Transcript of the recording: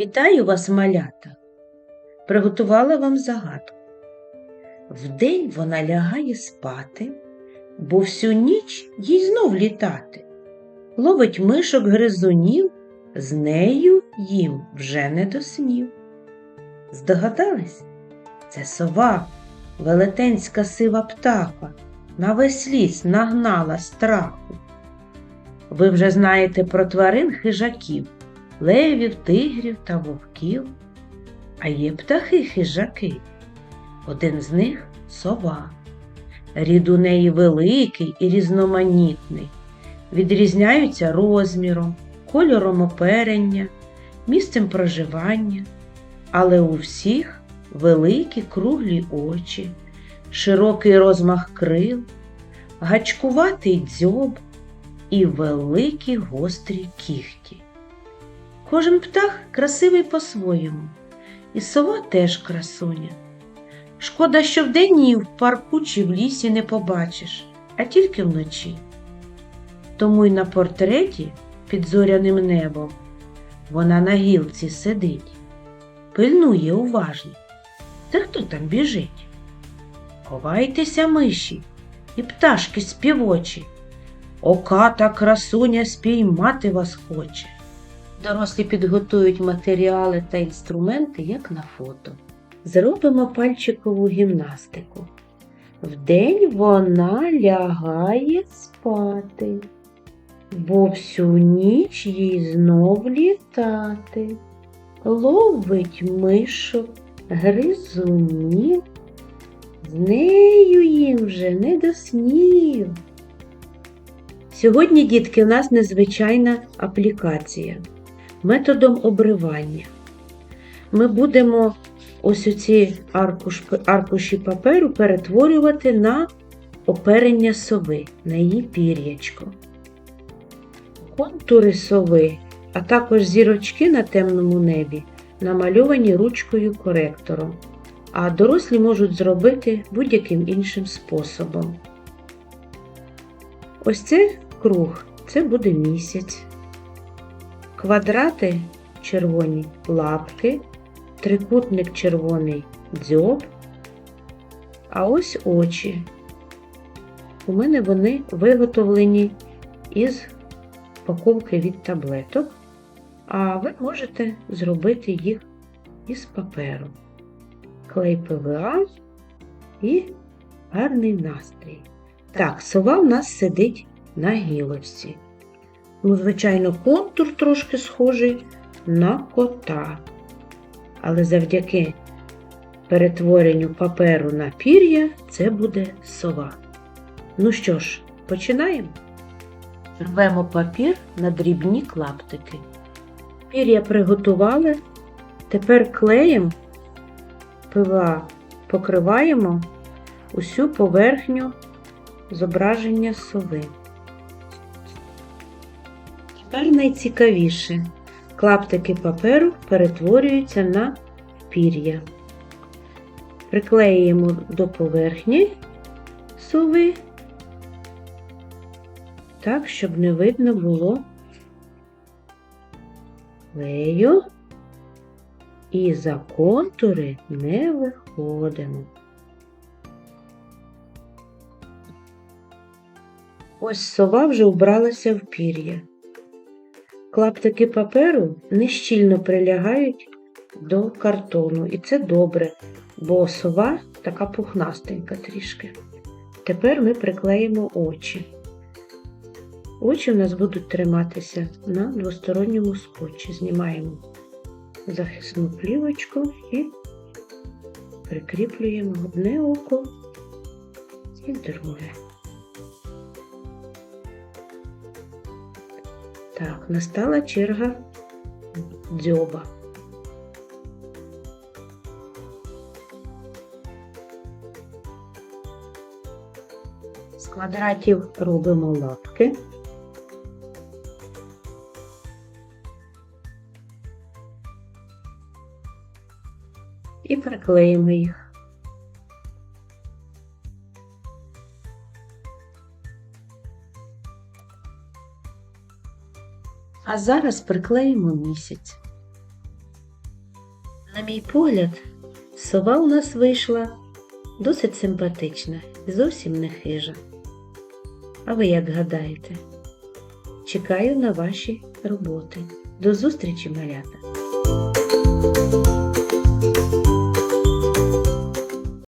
Вітаю вас, малята! Приготувала вам загадку. Вдень вона лягає спати, бо всю ніч їй знов літати. Ловить мишок гризунів, з нею їм вже не до снів. Здогадались? Це сова, велетенська сива птаха, на весь ліс нагнала страху. Ви вже знаєте про тварин хижаків левів, тигрів та вовків. А є птахи-хижаки. Один з них сова. Рід у неї великий і різноманітний. Відрізняються розміром, кольором оперення, місцем проживання, але у всіх великі круглі очі, широкий розмах крил, гачкуватий дзьоб і великі гострі кіхті. Кожен птах красивий по-своєму, і сова теж красуня. Шкода, що вдень її в парку чи в лісі не побачиш, а тільки вночі. Тому й на портреті під зоряним небом вона на гілці сидить, пильнує уважно. Та хто там біжить? Ховайтеся миші і пташки співочі. Ока та красуня спіймати вас хоче. Дорослі підготують матеріали та інструменти, як на фото. Зробимо пальчикову гімнастику. Вдень вона лягає спати, бо всю ніч їй знов літати. Ловить мишок, гризунів, з нею їм вже не до снів. Сьогодні, дітки, у нас незвичайна аплікація методом обривання. Ми будемо ось оці аркуш, аркуші паперу перетворювати на оперення сови, на її пір'ячко. Контури сови, а також зірочки на темному небі намальовані ручкою коректором, а дорослі можуть зробити будь-яким іншим способом. Ось це круг, це буде місяць квадрати червоні лапки, трикутник червоний дзьоб, а ось очі. У мене вони виготовлені із паковки від таблеток, а ви можете зробити їх із паперу. Клей ПВА і гарний настрій. Так, сова в нас сидить на гілочці. Ну, звичайно, контур трошки схожий на кота. Але завдяки перетворенню паперу на пір'я це буде сова. Ну що ж, починаємо. Рвемо папір на дрібні клаптики. Пір'я приготували. Тепер клеєм пива покриваємо усю поверхню зображення сови. Тепер найцікавіше. Клаптики паперу перетворюються на пір'я. Приклеюємо до поверхні сови, так, щоб не видно було клею і за контури не виходимо. Ось сова вже вбралася в пір'я. Клаптики паперу нещільно прилягають до картону, і це добре, бо сова така пухнастенька трішки. Тепер ми приклеїмо очі. Очі у нас будуть триматися на двосторонньому скотчі. Знімаємо захисну плівочку і прикріплюємо одне око і друге. Так, настала черга дзьоба. З квадратів робимо лапки. І приклеїмо їх. А зараз приклеїмо місяць. На мій погляд, сова у нас вийшла досить симпатична і зовсім не хижа. А ви як гадаєте? Чекаю на ваші роботи. До зустрічі, малята!